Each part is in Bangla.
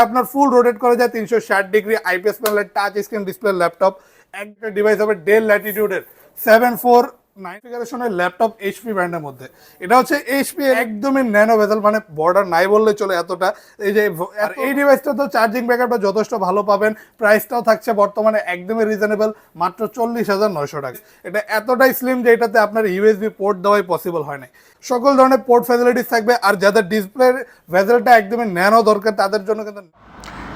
আপনার ফুল রোটেট করা যায় তিনশো ষাট ডিগ্রি আইপিএস প্যানেলের টাচ স্ক্রিন ডিসপ্লে ল্যাপটপ একটা ডিভাইস হবে ডেল ল্যাটিটিউডের সেভেন ফোর নাইন জেনারেশনের ল্যাপটপ এইচপি ব্র্যান্ডের মধ্যে। এটা হচ্ছে এইচপি একদমই ন্যানো ভেজাল মানে বর্ডার নাই বললে চলে এতটা। এই যে আর এই ডিভাইসটা তো চার্জিং ব্যাকআপটা যথেষ্ট ভালো পাবেন। প্রাইসটাও থাকছে বর্তমানে একদমই রিজনেবল মাত্র চল্লিশ হাজার নয়শো টাকা। এটা এতটাই স্লিম যে এটাতে আপনার ইউএসবি পোর্ট দেওয়াই পসিবল হয় না সকল ধরনের পোর্ট ফ্যাসিলিটিস থাকবে আর যাদের ডিসপ্লের ভেজালটা একদমই ন্যানো দরকার তাদের জন্য কিন্তু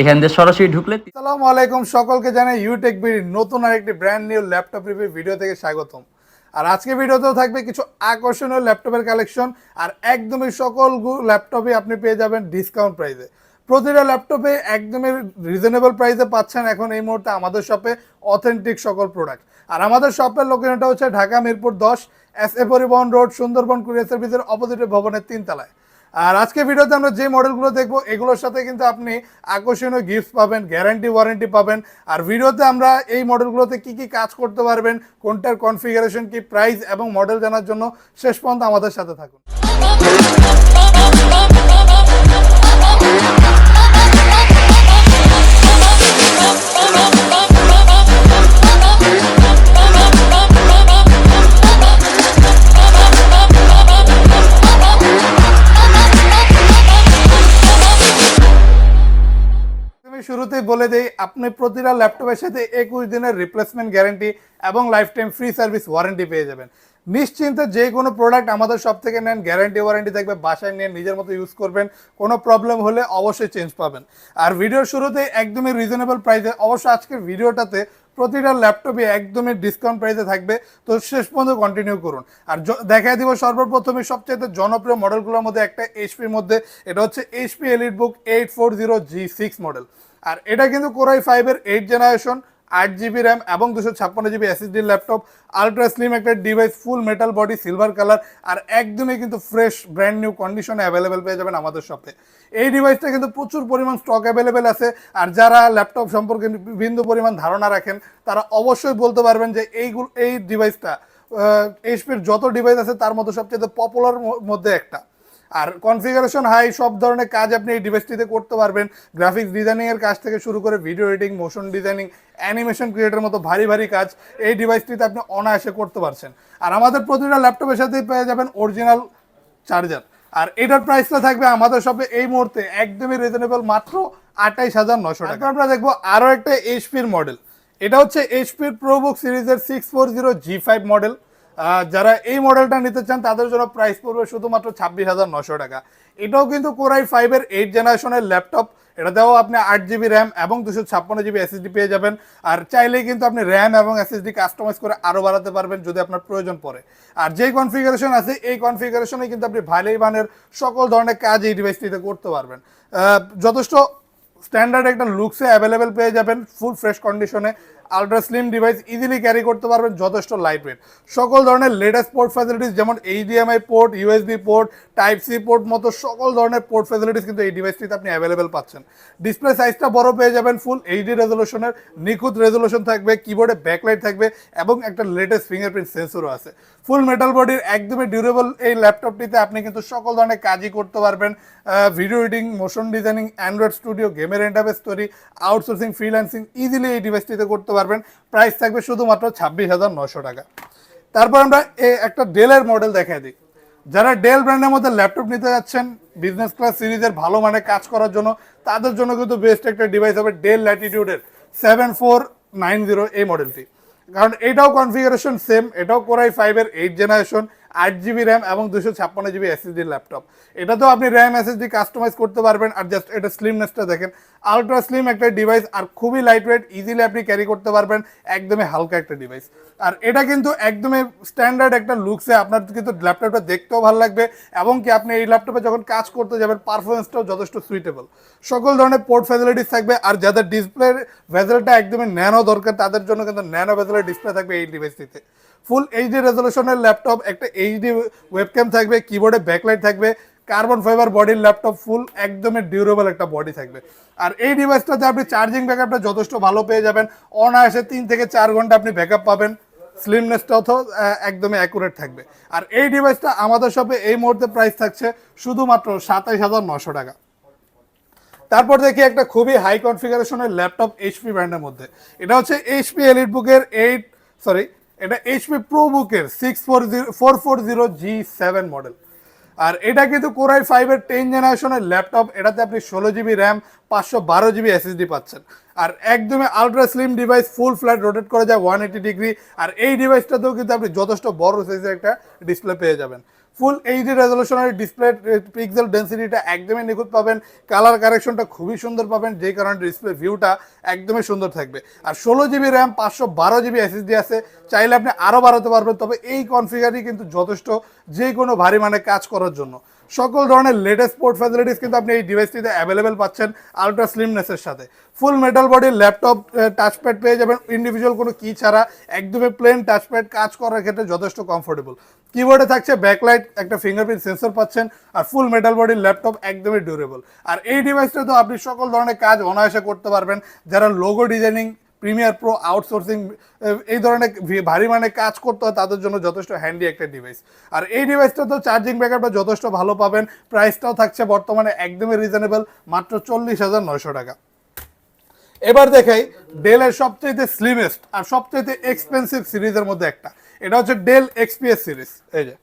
এখান দিয়ে সরাসরি ঢুকলে আসসালামু আলাইকুম, সকলকে জানাই ইউটেক বিডি নতুন আরেকটি brand new laptop review video থেকে স্বাগতম। আর আজকে ভিডিওতেও থাকবে কিছু আকর্ষণীয় ল্যাপটপের কালেকশন আর একদমই সকল ল্যাপটপে আপনি পেয়ে যাবেন ডিসকাউন্ট প্রাইসে প্রতিটা ল্যাপটপে একদমই রিজনেবল প্রাইসে পাচ্ছেন এখন এই মুহূর্তে আমাদের শপে অথেন্টিক সকল প্রোডাক্ট আর আমাদের শপের লোকেশনটা হচ্ছে ঢাকা মিরপুর দশ S A Paribahan road Sundarban courier সার্ভিসের অপোজিটে ভবনের তিনতলায়। আর আজকে ভিডিওতে আমরা যে মডেলগুলো দেখব, এগুলোর সাথে কিন্তু আপনি আকর্ষণীয় গিফট পাবেন গ্যারান্টি ওয়ারেন্টি পাবেন। আর ভিডিওতে আমরা এই মডেলগুলোতে কি কি কাজ করতে পারবেন, কোনটার কনফিগারেশন কি প্রাইস এবং মডেল জানার জন্য শেষ পর্যন্ত আমাদের সাথে থাকুন। শুরুতেই বলে দেই, আপনি প্রতিটা ল্যাপটপের সাথে একুশ দিনের রিপ্লেসমেন্ট গ্যারান্টি এবং lifetime free service warranty পেয়ে যাবেন। নিশ্চিন্তে যে কোনো প্রোডাক্ট আমাদের সব থেকে নেন গ্যারান্টি ওয়ারেন্টি থাকবে, বাসায় নিয়ে নিজের মতো ইউজ করবেন, কোনো প্রবলেম হলে অবশ্যই চেঞ্জ পাবেন। আর ভিডিওর শুরুতেই একদমই রিজনেবল প্রাইসে অবশ্য আজকের ভিডিওটাতে প্রতিটা ল্যাপটপে একদমই ডিসকাউন্ট প্রাইসে থাকবে, তো শেষ পর্যন্ত কন্টিনিউ করুন। আর দেখা দিব সর্বপ্রথমে সবচেয়ে জনপ্রিয় মডেলগুলোর মধ্যে একটা এইচপির মধ্যে, এটা হচ্ছে HP EliteBook eight four zero G six model আর এটা কিন্তু কোরাই ফাইভের এইট জেনারেশন আট জিবি র্যাম এবং দুশো ছাপ্পান্ন GB SSD laptop ultra slim একটা device full metal body silver colour আর একদমই কিন্তু ফ্রেশ ব্র্যান্ড নিউ কন্ডিশনে অ্যাভেলেবেল পেয়ে যাবেন আমাদের শপে এই ডিভাইসটা কিন্তু প্রচুর পরিমাণ স্টক অ্যাভেলেবেল আছে, আর যারা ল্যাপটপ সম্পর্কে বিভিন্ন পরিমাণ ধারণা রাখেন, তারা অবশ্যই বলতে পারবেন যে এইগুলো এই ডিভাইসটা এইচপির যত ডিভাইস আছে, তার মধ্যে সবচেয়ে পপুলার মধ্যে একটা। আর কনফিগারেশন হাই সব ধরনের কাজ আপনি এই ডিভাইসটিতে করতে পারবেন। গ্রাফিক্স ডিজাইনিংয়ের কাজ থেকে শুরু করে video editing motion designing animation ক্রিয়েটের মতো ভারী ভারী কাজ এই ডিভাইসটিতে আপনি অনায়াসে করতে পারছেন। আর আমাদের প্রতিটা ল্যাপটপের সাথেই পেয়ে যাবেন অরিজিনাল চার্জার আর এটার প্রাইসটা থাকবে আমাদের শপে এই মুহূর্তে একদমই রিজনেবল মাত্র আঠাইশ হাজার নশো টাকা। আমরা দেখব আরও একটা এইচপির মডেল এটা হচ্ছে এইচপির প্রোবুক সিরিজের six four zero G five model যারা এই মডেলটা নিতে চান, তাদের জন্য প্রাইস পড়বে শুধুমাত্র ছাব্বিশ হাজার নশো টাকা। এটাও কিন্তু কোরাই ফাইভের এইট জেনারেশনের ল্যাপটপ এটা এটাতেও আপনি আট জিবি র্যাম এবং দুশো ছাপ্পান্ন জিবি এসএসডি পেয়ে যাবেন। আর চাইলেই কিন্তু আপনি র্যাম এবং এসএসডি কাস্টমাইজ করে আরও বাড়াতে পারবেন যদি আপনার প্রয়োজন পড়ে। আর যেই কনফিগারেশন আছে, এই কনফিগারেশনে কিন্তু আপনি ভালোই মানের সকল ধরনের কাজ এই ডিভাইসটিতে করতে পারবেন। যথেষ্ট স্ট্যান্ডার্ড একটা লুকসে অ্যাভেলেবেল পেয়ে যাবেন ফুল ফ্রেশ কন্ডিশনে ultra slim device easily carry করতে পারবেন যথেষ্ট লাইট ওয়েট সকল ধরনের লেটেস্ট পোর্ট ফ্যাসিলিটিস যেমন HDMI port USB port type C port মতো সকল ধরনের পোর্ট ফ্যাসিলিটিস কিন্তু এই ডিভাইসটিতে আপনি অ্যাভেলেবেল পাচ্ছেন। ডিসপ্লে সাইজটা বড় পেয়ে যাবেন ফুল এইচডি রেজলিউশনের নিখুঁত রেজলিউশন থাকবে কিবোর্ডে ব্যাকলাইট থাকবে এবং একটা লেটেস্ট ফিঙ্গারপ্রিন্ট সেন্সরও আছে। ফুল মেটাল বডির একদমই ডিউরেবল এই ল্যাপটপটিতে আপনি কিন্তু সকল ধরনের কাজই করতে পারবেন। Video editing motion designing Android studio গেমের ইন্টারফেস তৈরি আউটসোর্সিং ফ্রিল্যান্সিং ইজিলি এই ডিভাইসটিতে করতে পারবেন। প্রাইস থাকবে শুধুমাত্র ছাব্বিশ হাজার নশো টাকা। তারপর আমরা একটা ডেলের মডেল দেখাই দিই। যারা ডেল ব্র্যান্ডের মধ্যে ল্যাপটপ নিতে যাচ্ছেন বিজনেস ক্লাস সিরিজের ভালো মানে কাজ করার জন্য, তাদের জন্য কিন্তু বেস্ট একটা ডিভাইস হবে ডেল ল্যাটিটিউডের সেভেন ফোর নাইন জিরো এই মডেলটি কারণ এটাও কনফিগারেশন সেম এটাও কোরাই ফাইভের এইট জেনারেশন আট জিবি র্যাম এবং দুশো ছাপ্পান্ন জিবি এসএসডি ল্যাপটপ এটাতেও আপনি র্যাম এসএসডি কাস্টমাইজ করতে পারবেন আর জাস্ট এটা স্লিমনেসটা দেখেন। আলট্রা স্লিম একটা ডিভাইস আর খুবই লাইট ওয়েট ইজিলি আপনি ক্যারি করতে পারবেন, একদমই হালকা একটা ডিভাইস আর এটা কিন্তু একদমই স্ট্যান্ডার্ড একটা লুকসে আপনার কিন্তু ল্যাপটপটা দেখতেও ভালো লাগবে এবং কি আপনি এই ল্যাপটপে যখন কাজ করতে যাবেন পারফরমেন্সটাও যথেষ্ট সুইটেবল সকল ধরনের পোর্ট ফ্যাসিলিটিস থাকবে আর যাদের ডিসপ্লে ভেজেলটা একদমই ন্যানো দরকার, তাদের জন্য কিন্তু ন্যানো ভেজেলের ডিসপ্লে থাকবে এই ডিভাইসটিতে ফুল এইচডি রেজলিউশনের ল্যাপটপ, একটা এইচডি ওয়েবক্যাম থাকবে কিবোর্ডে ব্যাকলাইট থাকবে কার্বন ফাইবার বডির ল্যাপটপ ফুল একদমই ডিউরেবল একটা বডি থাকবে। আর এই ডিভাইসটাতে আপনি চার্জিং ব্যাকআপটা যথেষ্ট ভালো পেয়ে যাবেন। অনায়াসে তিন থেকে চার ঘণ্টা আপনি ব্যাকআপ পাবেন। স্লিমনেসটাও তো একদমই অ্যাকুরেট থাকবে। আর এই ডিভাইসটা আমাদের শপে এই মুহূর্তে প্রাইস থাকছে শুধুমাত্র সাতাইশ হাজার নশো টাকা। তারপর দেখি একটা খুবই হাই কনফিগারেশনের ল্যাপটপ এইচপি ব্র্যান্ডের মধ্যে। এটা হচ্ছে এইচপি এলিট বুকের এইট সরি এটা এইচপি প্রো বুকের six four zero four four zero G seven model আর এটা কিন্তু কোরাই ফাইভের টেন জেনারেশনের ল্যাপটপ এটাতে আপনি ষোলো জিবি র্যাম পাঁচশো বারো জিবি এসএসডি পাচ্ছেন। আর একদমই ultra slim device full flat rotate করা যায় ওয়ান এইটি ডিগ্রি আর এই ডিভাইসটাতেও কিন্তু আপনি যথেষ্ট বড় সাইজের একটা ডিসপ্লে পেয়ে যাবেন। ফুল এইচডি রেজলিউশনের ডিসপ্লে পিক্সেল ডেন্সিটিটা একদমই নিখুঁত পাবেন। কালার কারেকশনটা খুবই সুন্দর পাবেন, যে কারণে ডিসপ্লে ভিউটা একদমই সুন্দর থাকবে। আর ষোলো জিবি র্যাম পাঁচশো বারো জিবি এসএসডি আছে। চাইলে আপনি আরও বাড়াতে পারবেন, তবে এই কনফিগারই কিন্তু যথেষ্ট যে কোনো ভারী মানে কাজ করার জন্য। সকল ধরনের লেটেস্ট পোর্ট ফ্যাসিলিটিস কিন্তু আপনি এই ডিভাইসটিতে অ্যাভেলেবেল পাচ্ছেন আলট্রা স্লিমনেসের সাথে। ফুল মেটাল বডির ল্যাপটপ টাচপ্যাড পেয়ে যাবেন। ইন্ডিভিজুয়াল কোনো কি ছাড়া, একদমই প্লেন টাচপ্যাড কাজ করার ক্ষেত্রে যথেষ্ট কমফোর্টেবল কিবোর্ডে থাকছে ব্যাকলাইট একটা ফিঙ্গারপ্রিন্ট সেন্সর পাচ্ছেন আর ফুল মেটাল বডির ল্যাপটপ একদমই ডিউরেবল আর এই ডিভাইসটা তো আপনি সকল ধরনের কাজ অনায়াসে করতে পারবেন। যারা logo designing premiere pro outsourcing এই ধরনের ভারী মানে কাজ করতে হয়, তাদের জন্য যথেষ্ট হ্যান্ডি একটা ডিভাইস আর এই ডিভাইসটা তো চার্জিং ব্যাকআপটা যথেষ্ট ভালো পাবেন। প্রাইসটাও থাকছে বর্তমানে একদমই রিজনেবল মাত্র চল্লিশ হাজার নয়শো টাকা। এবার দেখাই ডেলের সবচেয়ে স্লিমেস্ট আর সবচেয়ে এক্সপেন্সিভ সিরিজের মধ্যে একটা। এটা হচ্ছে ডেল এক্সপিএস সিরিজ এই যে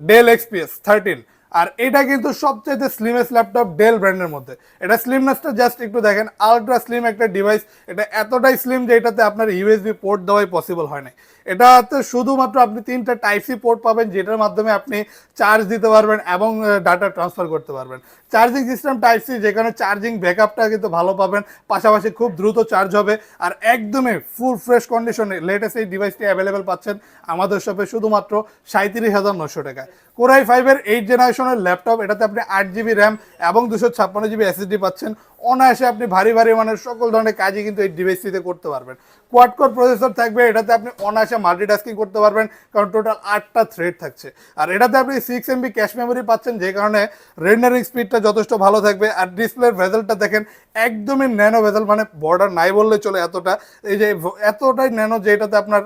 ডেল এক্সপিএস থার্টিন আর এটা কিন্তু সবচেয়ে স্লিমেস্ট ল্যাপটপ ডেল ব্র্যান্ডের মধ্যে। এটা স্লিমনেসটা জাস্ট একটু দেখেন আলট্রা স্লিম একটা ডিভাইস এটা এতটাই স্লিম যে এটাতে আপনার ইউএসবি পোর্ট দেওয়াই পসিবল হয় না এটাতে শুধুমাত্র আপনি তিনটা টাইপ সি পোর্ট পাবেন, যেটার মাধ্যমে আপনি চার্জ দিতে পারবেন এবং ডাটা ট্রান্সফার করতে পারবেন। চার্জিং সিস্টেম টাইপ সি যেখানে চার্জিং ব্যাকআপটা কিন্তু ভালো পাবেন, পাশাপাশি খুব দ্রুত চার্জ হবে, আর একদমই ফুল ফ্রেশ কন্ডিশনে লেটেস্ট এই ডিভাইসটি অ্যাভেলেবেল পাচ্ছেন আমাদের শপে শুধুমাত্র সাঁত্রিশ হাজার নশো টাকায়। কোরাই ফাইভের এইট জেনারেশনের ল্যাপটপ এটাতে আপনি আট জিবি র্যাম এবং দুশো ছাপ্পান্ন জিবি এসএসডি পাচ্ছেন। অনায়াসে আপনি ভারী ভারী মানের সকল ধরনের কাজই কিন্তু এই ডিভাইসটিতে করতে পারবেন। কোয়াড কোর প্রসেসর থাকবে, এটাতে আপনি অনায়াসে মাল্টিটাস্কিং করতে পারবেন, কারণ টোটাল আটটা থ্রেড থাকছে। আর এটাতে আপনি সিক্স এমবি ক্যাশ মেমোরি পাচ্ছেন, যে কারণে রেন্ডারিং স্পিডটা যথেষ্ট ভালো থাকবে। আর ডিসপ্লের ভেজেলটা দেখেন, একদমই ন্যানো ভেজেল মানে বর্ডার নাই বললে চলে এতটা। এই যে এতটাই ন্যানো যে এটাতে আপনার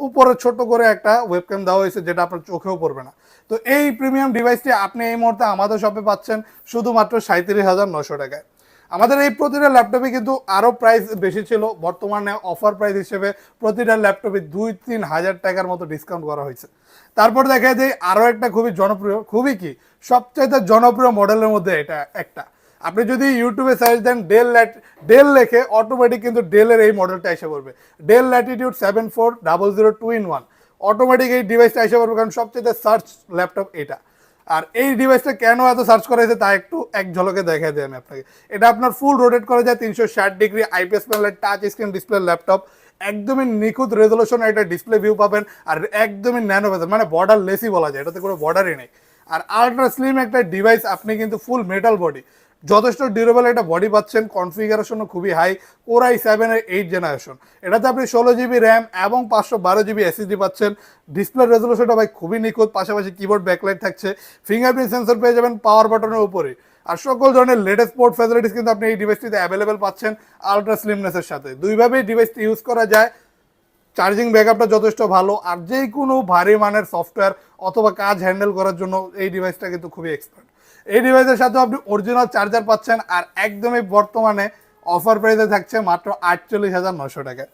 উপরে ছোট করে একটা ওয়েবক্যাম দেওয়া হয়েছে, যেটা আপনার চোখেও পড়বে না। তো এই প্রিমিয়াম ডিভাইসটি আপনি এই মুহূর্তে আমাদের শপে পাচ্ছেন, শুধুমাত্র সাঁত্রিশ হাজার নশো টাকায়। আমাদের এই প্রতিটা ল্যাপটপে কিন্তু আরও প্রাইস বেশি ছিল। বর্তমানে অফার প্রাইস হিসেবে প্রতিটা ল্যাপটপে দুই, তিন হাজার টাকার মতো ডিসকাউন্ট করা হয়েছে। তারপর দেখা যায় আরও একটা খুবই জনপ্রিয়, খুবই কি? সবচাইতে জনপ্রিয় মডেলের মধ্যে এটা একটা। আপনি যদি ইউটিউবে সার্চ দেন ডেল ল্যাট ডেল লেখে অটোমেটিক কিন্তু ডেলের এই মডেলটা এসে পড়বে। Dell Latitude seven four double zero two in one automatic এই ডিভাইসটা এসে পড়বে কারণ সবচেয়ে সার্চ ল্যাপটপ এটা। আর এই ডিভাইসটা কেন এত সার্চ করা হয়েছে তা একটু এক ঝলকে দেখা দিই আমি আপনাকে। এটা আপনার ফুল রোটেট করা যায়, তিনশো ষাট ডিগ্রি আইপিএস প্যানেলের টাচ স্ক্রিন ডিসপ্লে ল্যাপটপ একদমই নিখুঁত রেজলিউশন একটা ডিসপ্লে ভিউ পাবেন আর একদমই ন্যানো ভেজাল মানে বর্ডার লেসই বলা যায়, এটাতে কোনো বর্ডারই নেই। আর আলট্রা স্লিম একটা ডিভাইস আপনি কিন্তু ফুল মেটাল বডি যথেষ্ট ডিউরেবল একটা বডি পাচ্ছেন কনফিগারেশনও খুবই হাই কোরাই সেভেনের এইট জেনারেশন এটাতে আপনি ষোলো জিবি র্যাম এবং পাঁচশো বারো জিবি এসএসডি পাচ্ছেন। ডিসপ্লে রেজলিউশনটা ভাই খুবই নিখুঁত, পাশাপাশি কিবোর্ড ব্যাকলাইট থাকছে। ফিঙ্গারপ্রিন্ট সেন্সর পেয়ে যাবেন পাওয়ার বাটনের উপরে। আর সকল ধরনের লেটেস্ট পোর্ট ফ্যাসিলিটিস কিন্তু আপনি এই ডিভাইসটিতে অ্যাভেলেবেল পাচ্ছেন আলট্রা স্লিমনেসের সাথে। দুইভাবেই ডিভাইসটি ইউজ করা যায়। চার্জিং ব্যাকআপটা যথেষ্ট ভালো। আর যে কোনো ভারী মানের সফটওয়্যার অথবা কাজ হ্যান্ডেল করার জন্য এই ডিভাইসটা কিন্তু খুবই এক্সপার্ট এই ডিভাইসের সাথে আপনি অরিজিনাল চার্জার পাচ্ছেন আর একদমই বর্তমানে অফার প্রাইসে থাকছে মাত্র আটচল্লিশ হাজার নশো টাকা।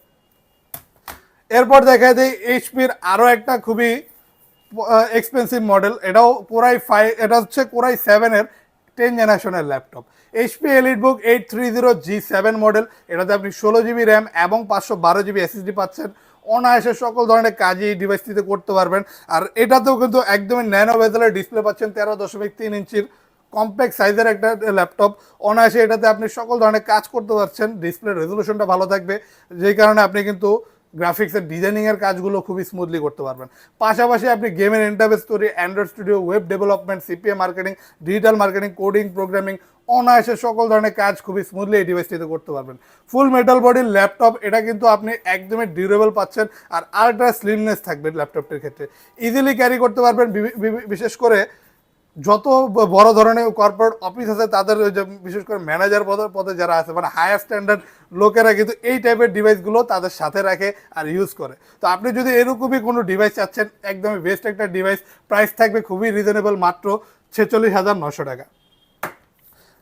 এরপর দেখা যায় এইচপির আরও একটা খুবই এক্সপেন্সিভ মডেল এটাও কোরাই ফাইভ এটা হচ্ছে কোরাই সেভেনের টেন জেনারেশনের laptop HP elite book eight three zero G seven model এটাতে আপনি ষোলো জিবি র্যাম এবং পাঁচশো বারো জিবি এসএসডি পাচ্ছেন। অনায়াসে সকল ধরনের কাজই ডিভাইসটিতে করতে পারবেন। আর এটাতেও কিন্তু একদমই ন্যানো ভেজালের ডিসপ্লে পাচ্ছেন তেরো দশমিক তিন ইঞ্চির কম্প্যাক্ট সাইজের একটা ল্যাপটপ অনায়াসে এটাতে আপনি সকল ধরনের কাজ করতে পারছেন। ডিসপ্লে রেজলিউশনটা ভালো থাকবে। যেই কারণে আপনি কিন্তু গ্রাফিক্সের ডিজাইনিংয়ের কাজগুলো খুবই স্মুথলি করতে পারবেন। পাশাপাশি আপনি গেমের ইন্টারভেস তৈরি android studio web development CPA marketing digital marketing coding programming অনায়াসে সকল ধরনের কাজ খুবই স্মুথলি এই ডিভাইসটিতে করতে পারবেন। ফুল মেটাল বডির ল্যাপটপ এটা কিন্তু আপনি একদমই ডিউরেবল পাচ্ছেন আর আলট্রা স্লিমনেস থাকবে ল্যাপটপটির ক্ষেত্রে। ইজিলি ক্যারি করতে পারবেন বিশেষ করে যত বড় ধরনের কর্পোরেট অফিস আছে, তাদের বিশেষ করে ম্যানেজার পদে পদে যারা আছে মানে হায়ার স্ট্যান্ডার্ড লোকেরা কিন্তু এই টাইপের ডিভাইসগুলো তাদের সাথে রাখে আর ইউজ করে। তো আপনি যদি এরকমই কোনো ডিভাইস চাচ্ছেন, একদমই বেস্ট একটা ডিভাইস প্রাইস থাকবে খুবই রিজনেবল মাত্র ছেচল্লিশ হাজার নশো টাকা।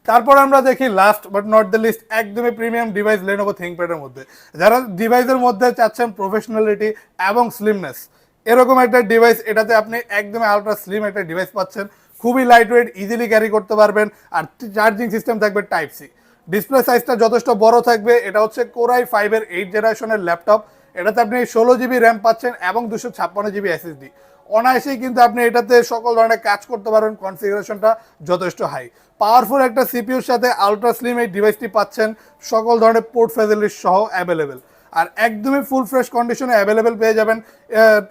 তারপর আমরা দেখি last but not the least একদমই প্রিমিয়াম ডিভাইস লেনোভো থিঙ্কপ্যাডের মধ্যে। যারা ডিভাইসের মধ্যে চাচ্ছেন প্রফেশনালিটি এবং স্লিমনেস এরকম একটা ডিভাইস এটাতে আপনি একদমই আলট্রা স্লিম একটা ডিভাইস পাচ্ছেন। খুবই লাইট ওয়েট ইজিলি ক্যারি করতে পারবেন। আর চার্জিং সিস্টেম থাকবে টাইপ সি ডিসপ্লে সাইজটা যথেষ্ট বড় থাকবে। এটা হচ্ছে কোরাই ফাইভের এইট জেনারেশনের ল্যাপটপ এটাতে আপনি ষোলো জিবি র্যাম পাচ্ছেন এবং দুশো ছাপ্পান্ন জিবি এসএসডি অনায়াসেই কিন্তু আপনি এটাতে সকল ধরনের কাজ করতে পারবেন। কনফিগারেশনটা যথেষ্ট হাই পাওয়ারফুল একটা সিপিউর সাথে আলট্রা স্লিম এই ডিভাইসটি পাচ্ছেন। সকল ধরনের পোর্ট ফ্যাসিলিটি সহ অ্যাভেলেবেল আর একদমই ফুল ফ্রেশ কন্ডিশনে অ্যাভেলেবেল পেয়ে যাবেন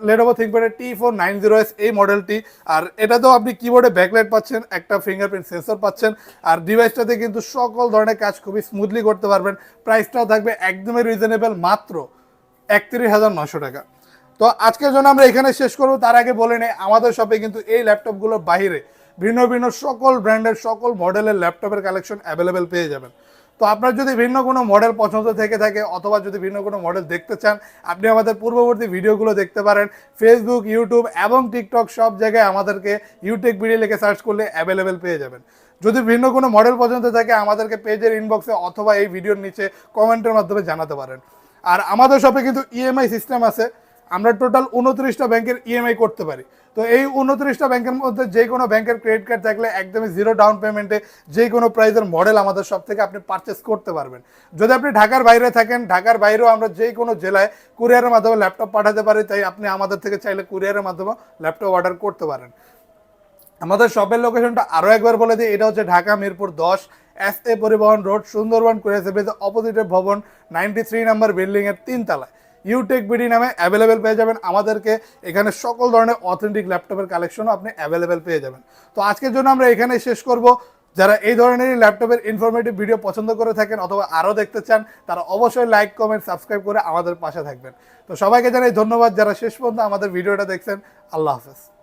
Lenovo থিঙ্কপ্যাডের T four nine zero S এই মডেলটি আর এটাতেও আপনি কিবোর্ডে ব্যাকলাইট পাচ্ছেন, একটা ফিঙ্গারপ্রিন্ট সেন্সর পাচ্ছেন। আর ডিভাইসটাতে কিন্তু সকল ধরনের কাজ খুবই স্মুথলি করতে পারবেন। প্রাইসটাও থাকবে একদমই রিজনেবল মাত্র একত্রিশ হাজার নশো টাকা। তো আজকের জন্য আমরা এখানে শেষ করব। তার আগে বলে নেই, আমাদের শপে কিন্তু এই ল্যাপটপগুলোর বাইরে ভিন্ন ভিন্ন সকল ব্র্যান্ডের সকল মডেলের ল্যাপটপের কালেকশন অ্যাভেলেবেল পেয়ে যাবেন। তো আপনার যদি ভিন্ন কোনো মডেল পছন্দ থেকে থাকে অথবা যদি ভিন্ন কোনো মডেল দেখতে চান, আপনি আমাদের পূর্ববর্তী ভিডিওগুলো দেখতে পারেন। ফেসবুক ইউটিউব এবং টিকটক সব জায়গায় আমাদেরকে ইউটেক ভিডিও লিখে সার্চ করলে অ্যাভেলেবেল পেয়ে যাবেন। যদি ভিন্ন কোনো মডেল পছন্দ থাকে, আমাদেরকে পেজের ইনবক্সে অথবা এই ভিডিওর নিচে কমেন্টের মাধ্যমে জানাতে পারেন। আর আমাদের শপে কিন্তু ইএমআই সিস্টেম আছে। আমরা টোটাল উনত্রিশটা ব্যাংকের ইএমআই করতে পারি। তো এই উনত্রিশটা ব্যাংকের মধ্যে যে কোনো ব্যাংকের ক্রেডিট কার্ড থাকলে একদমই জিরো ডাউন পেমেন্টে যে কোনো প্রাইসের মডেল আমাদের সব থেকে আপনি পারচেস করতে পারবেন। যদি আপনি ঢাকার বাইরে থাকেন, ঢাকার বাইরেও আমরা যে কোনো জেলায় কুরিয়ারের মাধ্যমে ল্যাপটপ পাঠাতে পারি, তাই আপনি আমাদের থেকে চাইলে কুরিয়ারের মাধ্যমে ল্যাপটপ অর্ডার করতে পারেন। আমাদের শপের লোকেশনটা আরও একবার বলে দিই, এটা হচ্ছে ঢাকা মিরপুর দশ S A Paribahan road, Sundarban, courier service অপোজিটের ভবন নাইনটি থ্রি নাম্বার বিল্ডিংয়ের তিনতলায়। ইউটেক বিডি নামে অ্যাভেলেবেল পেয়ে যাবেন। আমাদেরকে এখানে সকল ধরনের অথেন্টিক ল্যাপটপের কালেকশনও আপনি অ্যাভেলেবেল পেয়ে যাবেন। তো আজকের জন্য আমরা এখানে শেষ করব। যারা এই ধরনের ল্যাপটপের ইনফরমেটিভ ভিডিও পছন্দ করে থাকেন অথবা আরও দেখতে চান, তারা অবশ্যই লাইক কমেন্ট সাবস্ক্রাইব করে আমাদের পাশে থাকবেন। তো সবাইকে জানাই ধন্যবাদ। যারা শেষ পর্যন্ত আমাদের ভিডিওটা দেখছেন, আল্লাহ হাফেজ।